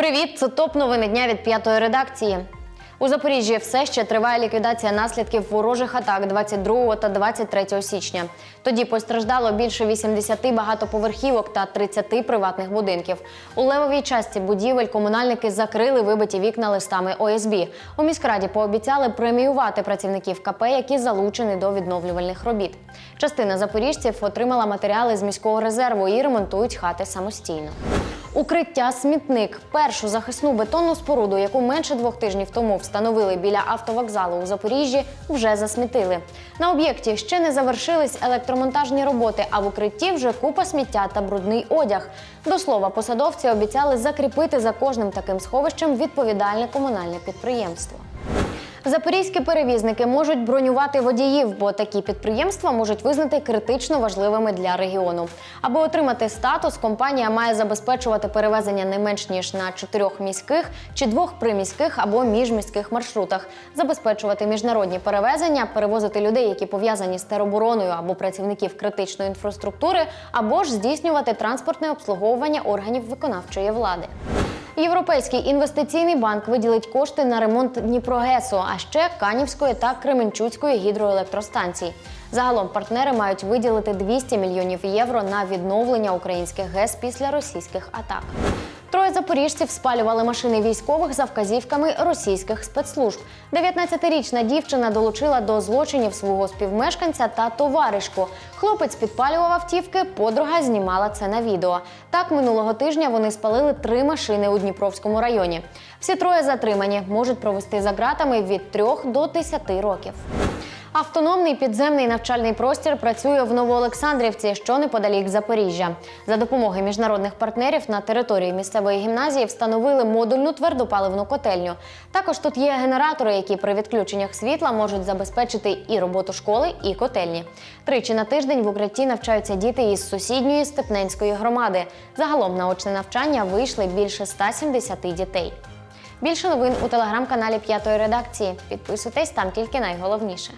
Привіт, це топ новини дня від п'ятої редакції. У Запоріжжі все ще триває ліквідація наслідків ворожих атак 22 та 23 січня. Тоді постраждало більше 80 багатоповерхівок та 30 приватних будинків. У левовій часті будівель комунальники закрили вибиті вікна листами ОСБ. У міськраді пообіцяли преміювати працівників КП, які залучені до відновлювальних робіт. Частина запоріжців отримала матеріали з міського резерву і ремонтують хати самостійно. Укриття смітник першу захисну бетонну споруду, яку менше двох тижнів тому встановили біля автовокзалу у Запоріжжі, вже засмітили. На об'єкті ще не завершились електромонтажні роботи, а в укритті вже купа сміття та брудний одяг. До слова, посадовці обіцяли закріпити за кожним таким сховищем відповідальне комунальне підприємство. Запорізькі перевізники можуть бронювати водіїв, бо такі підприємства можуть визнати критично важливими для регіону. Аби отримати статус, компанія має забезпечувати перевезення не менш ніж на чотирьох міських чи двох приміських або міжміських маршрутах, забезпечувати міжнародні перевезення, перевозити людей, які пов'язані з теробороною або працівників критичної інфраструктури, або ж здійснювати транспортне обслуговування органів виконавчої влади. Європейський інвестиційний банк виділить кошти на ремонт Дніпрогесу, а ще Канівської та Кременчуцької гідроелектростанцій. Загалом партнери мають виділити 200 мільйонів євро на відновлення українських ГЕС після російських атак. Троє запоріжців спалювали машини військових за вказівками російських спецслужб. 19-річна дівчина долучила до злочинів свого співмешканця та товаришку. Хлопець підпалював автівки, подруга знімала це на відео. Так минулого тижня вони спалили три машини у Дніпровському районі. Всі троє затримані можуть провести за ґратами від 3 до 10 років. Автономний підземний навчальний простір працює в Новоолександрівці, що неподалік Запоріжжя. За допомогою міжнародних партнерів на території місцевої гімназії встановили модульну твердопаливну котельню. Також тут є генератори, які при відключеннях світла можуть забезпечити і роботу школи, і котельні. Тричі на тиждень в укритті навчаються діти із сусідньої Степненської громади. Загалом на очне навчання вийшли більше 170 дітей. Більше новин у телеграм-каналі П'ятої редакції. Підписуйтесь там тільки найголовніше.